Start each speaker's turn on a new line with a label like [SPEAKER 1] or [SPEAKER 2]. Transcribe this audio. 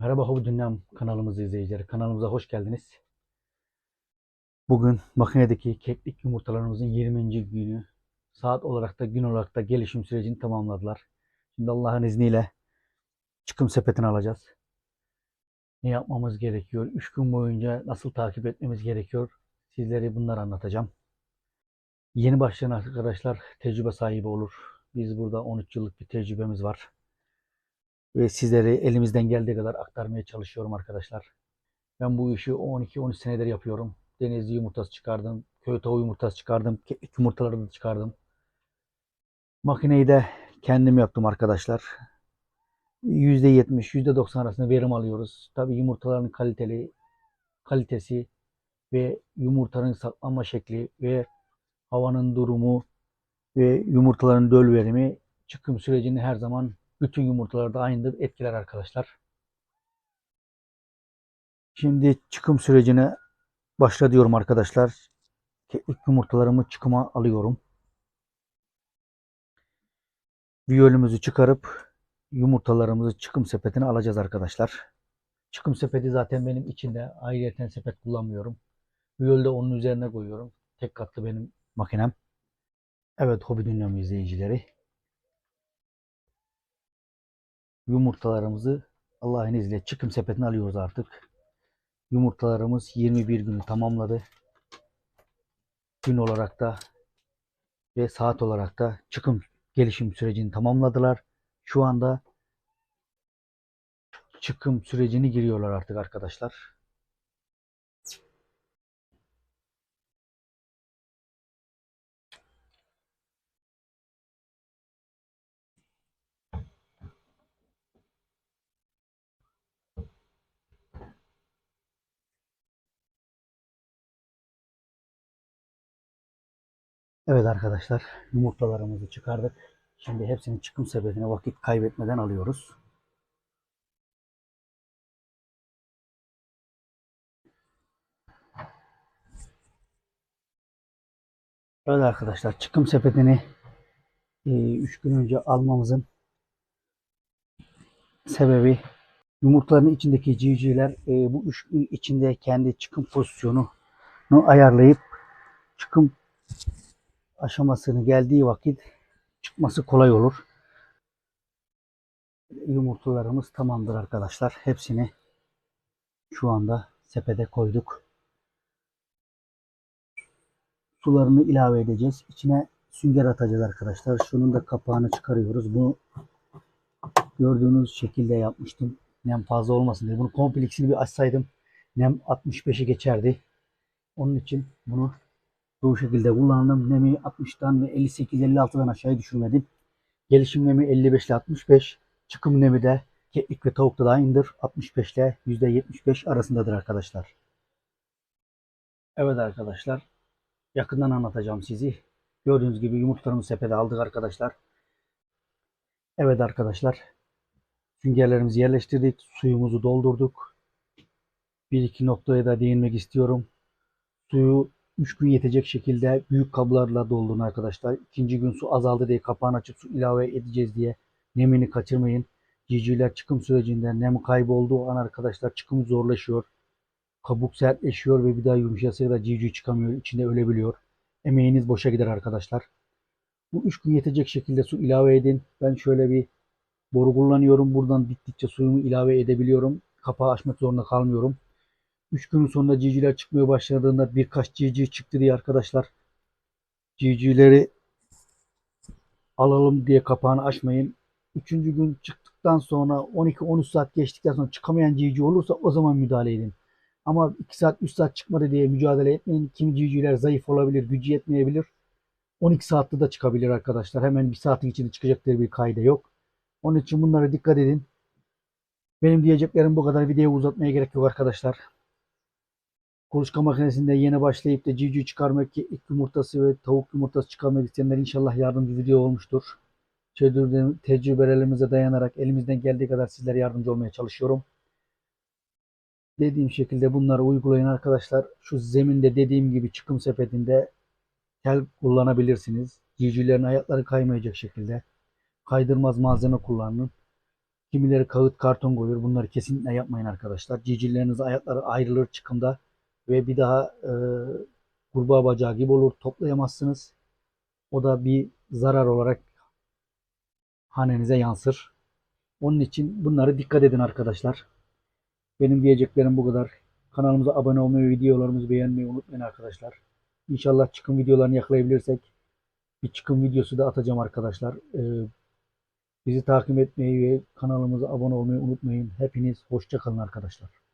[SPEAKER 1] Merhaba Hobi Dünyam kanalımız izleyicileri. Kanalımıza hoş geldiniz. Bugün makinedeki keklik yumurtalarımızın 20. günü. Saat olarak da gün olarak da gelişim sürecini tamamladılar. Şimdi Allah'ın izniyle çıkım sepetini alacağız. Ne yapmamız gerekiyor? 3 gün boyunca nasıl takip etmemiz gerekiyor? Sizlere bunları anlatacağım. Yeni başlayan arkadaşlar tecrübe sahibi olur. Biz burada 13 yıllık bir tecrübemiz var ve sizlere elimizden geldiği kadar aktarmaya çalışıyorum arkadaşlar. Ben bu işi 12-13 senedir yapıyorum. Denizli yumurtası çıkardım, köy tavuğu yumurtası çıkardım, yumurtaları da çıkardım. Makineyi de kendim yaptım arkadaşlar. %70, %90 arasında verim alıyoruz. Tabi yumurtaların kaliteli, kalitesi ve yumurtanın saklanma şekli ve havanın durumu ve yumurtaların döl verimi çıkım sürecini her zaman bütün yumurtalarda aynıdır etkiler arkadaşlar. Şimdi çıkım sürecine başla diyorum arkadaşlar. Keklik yumurtalarımı çıkıma alıyorum. Viyolümüzü çıkarıp yumurtalarımızı çıkım sepetine alacağız arkadaşlar. Çıkım sepeti zaten benim içinde ayrıyeten sepet kullanmıyorum. Viyolü de onun üzerine koyuyorum. Tek katlı benim makinem. Evet hobi dünyam izleyicileri. Yumurtalarımızı Allah'ın izniyle çıkım sepetine alıyoruz artık. Yumurtalarımız 21 günü tamamladı. Gün olarak da ve saat olarak da çıkım gelişim sürecini tamamladılar. Şu anda çıkım sürecini giriyorlar artık arkadaşlar. Evet arkadaşlar yumurtalarımızı çıkardık. Şimdi hepsini çıkım sepetine vakit kaybetmeden alıyoruz. Evet arkadaşlar çıkım sepetini 3 gün önce almamızın sebebi yumurtaların içindeki civcivler e, bu 3 gün içinde kendi çıkım pozisyonunu ayarlayıp çıkım aşamasını geldiği vakit çıkması kolay olur. Yumurtalarımız tamamdır arkadaşlar. Hepsini şu anda sepete koyduk. Sularını ilave edeceğiz. İçine sünger atacağız arkadaşlar. Şunun da kapağını çıkarıyoruz. Bunu gördüğünüz şekilde yapmıştım. Nem fazla olmasın diye. Bunu kompleksini bir açsaydım nem 65'i geçerdi. Onun için bunu bu şekilde kullandım. Nemi 60'tan ve 58-56'dan aşağıya düşürmedim. Gelişim nemi 55 ile 65. Çıkım nemi de keklik ve tavukta da aynıdır. 65 ile %75 arasındadır arkadaşlar. Evet arkadaşlar. Yakından anlatacağım sizi. Gördüğünüz gibi yumurtalarımızı sepete aldık arkadaşlar. Evet arkadaşlar. Süngerlerimizi yerleştirdik. Suyumuzu doldurduk. Bir iki noktaya da değinmek istiyorum. Suyu 3 gün yetecek şekilde büyük kablarla doldurun arkadaşlar. İkinci gün su azaldı diye kapağını açıp su ilave edeceğiz diye nemini kaçırmayın. Civcivler çıkım sürecinde nem kaybolduğu an arkadaşlar çıkım zorlaşıyor. Kabuk sertleşiyor ve bir daha yumuşasa da civciv çıkamıyor. içinde ölebiliyor. Emeğiniz boşa gider arkadaşlar. Bu 3 gün yetecek şekilde su ilave edin. Ben şöyle bir boru kullanıyorum. Buradan bittikçe suyumu ilave edebiliyorum. Kapağı açmak zorunda kalmıyorum. 3 gün sonra civcivler çıkmaya başladığında birkaç civciv çıktı diye arkadaşlar civcivleri alalım diye kapağını açmayın. Üçüncü gün çıktıktan sonra 12-13 saat geçtikten sonra çıkamayan civciv olursa o zaman müdahale edin. Ama 2 saat 3 saat çıkmadı diye mücadele etmeyin. Kimi civcivler zayıf olabilir, gücü yetmeyebilir. 12 saatte de çıkabilir arkadaşlar. Hemen bir saatin içinde çıkacak diye bir kayda yok. Onun için bunlara dikkat edin. Benim diyeceklerim bu kadar. Videoyu uzatmaya gerek yok arkadaşlar. Kuluçka makinesinde yeni başlayıp da civciv çıkarmak, ilk yumurtası ve tavuk yumurtası çıkarmak isteyenler inşallah yardımcı video olmuştur. Tecrübelerimize dayanarak elimizden geldiği kadar sizlere yardımcı olmaya çalışıyorum. Dediğim şekilde bunları uygulayın arkadaşlar. Şu zeminde dediğim gibi çıkım sepetinde tel kullanabilirsiniz. Civcivlerin ayakları kaymayacak şekilde. Kaydırmaz malzeme kullanın. Kimileri kağıt karton koyuyor. Bunları kesinlikle yapmayın arkadaşlar. Cicilleriniz ayakları ayrılır çıkımda ve bir daha e, kurbağa bacağı gibi olur. Toplayamazsınız. O da bir zarar olarak hanenize yansır. Onun için bunları dikkat edin arkadaşlar. Benim diyeceklerim bu kadar. Kanalımıza abone olmayı, videolarımızı beğenmeyi unutmayın arkadaşlar. İnşallah çıkım videolarını yakalayabilirsek bir çıkım videosu da atacağım arkadaşlar. Ee, bizi takip etmeyi ve kanalımıza abone olmayı unutmayın. Hepiniz hoşça kalın arkadaşlar.